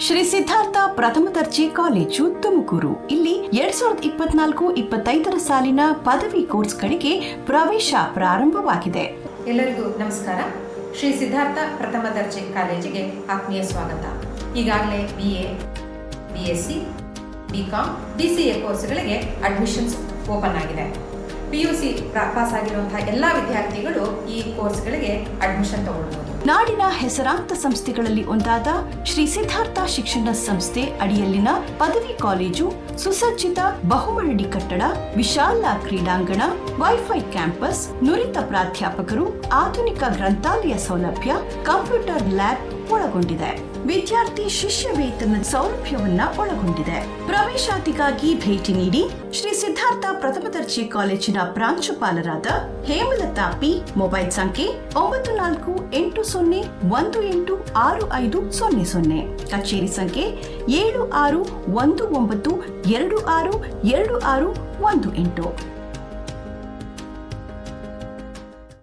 ಶ್ರೀ ಸಿದ್ಧಾರ್ಥ ಪ್ರಥಮ ದರ್ಜೆ ಕಾಲೇಜು ತುಮಕೂರು. ಇಲ್ಲಿ ಎರಡ್ ಸಾವಿರದ ಇಪ್ಪತ್ನಾಲ್ಕು ಇಪ್ಪತ್ತೈದರ ಸಾಲಿನ ಪದವಿ ಕೋರ್ಸ್ಗಳಿಗೆ ಪ್ರವೇಶ ಪ್ರಾರಂಭವಾಗಿದೆ. ಎಲ್ಲರಿಗೂ ನಮಸ್ಕಾರ. ಶ್ರೀ ಸಿದ್ಧಾರ್ಥ ಪ್ರಥಮ ದರ್ಜೆ ಕಾಲೇಜಿಗೆ ಆತ್ಮೀಯ ಸ್ವಾಗತ. ಈಗಾಗಲೇ B A B S B com B C A ಕೋರ್ಸ್ಗಳಿಗೆ ಅಡ್ಮಿಷನ್ಸ್ ಓಪನ್ ಆಗಿದೆ. ಪಿ ಯು ಸಿ ಪಾಸ್ ಆಗಿರುವಂತಹ ಎಲ್ಲ ವಿದ್ಯಾರ್ಥಿಗಳು ಈ ಕೋರ್ಸ್ಗಳಿಗೆ ಅಡ್ಮಿಷನ್ ತಗೊಳ್ಬೋದು ನಾಡಿನ ಹೆಸರಾಂತ ಸಂಸ್ಥೆಗಳಲ್ಲಿ ಒಂದಾದ ಶ್ರೀ ಸಿದ್ಧಾರ್ಥ ಶಿಕ್ಷಣ ಸಂಸ್ಥೆ ಅಡಿಯಲ್ಲಿನ ಪದವಿ ಕಾಲೇಜು, ಸುಸಜ್ಜಿತ ಬಹುಮಹಡಿ ಕಟ್ಟಡ, ವಿಶಾಲ ಕ್ರೀಡಾಂಗಣ ವೈಫೈ ಕ್ಯಾಂಪಸ್ ನುರಿತ ಪ್ರಾಧ್ಯಾಪಕರು, ಆಧುನಿಕ ಗ್ರಂಥಾಲಯ ಸೌಲಭ್ಯ, ಕಂಪ್ಯೂಟರ್ ಲ್ಯಾಬ್ ಒಳಗೊಂಡಿದೆ. ವಿದ್ಯಾರ್ಥಿ ಶಿಷ್ಯ ವೇತನ ಸೌಲಭ್ಯವನ್ನ ಒಳಗೊಂಡಿದೆ. ಪ್ರವೇಶಾತಿಗಾಗಿ ಭೇಟಿ ನೀಡಿ ಶ್ರೀ ಸಿದ್ಧಾರ್ಥ ಪ್ರಥಮ ದರ್ಜೆ ಕಾಲೇಜಿನ ಪ್ರಾಂಶುಪಾಲರಾದ ಹೇಮಲತಾ ಪಿ ಮೊಬೈಲ್ ಸಂಖ್ಯೆ ಒಂಬತ್ತು ನಾಲ್ಕು ಎಂಟು ಸೊನ್ನೆ ಒಂದು ಎಂಟು ಆರು ಐದು ಸೊನ್ನೆ ಸೊನ್ನೆ ಕಚೇರಿ ಸಂಖ್ಯೆ ಏಳು ಆರು ಒಂದು ಒಂಬತ್ತು ಎರಡು ಆರು ಎರಡು ಆರು ಒಂದು ಎಂಟು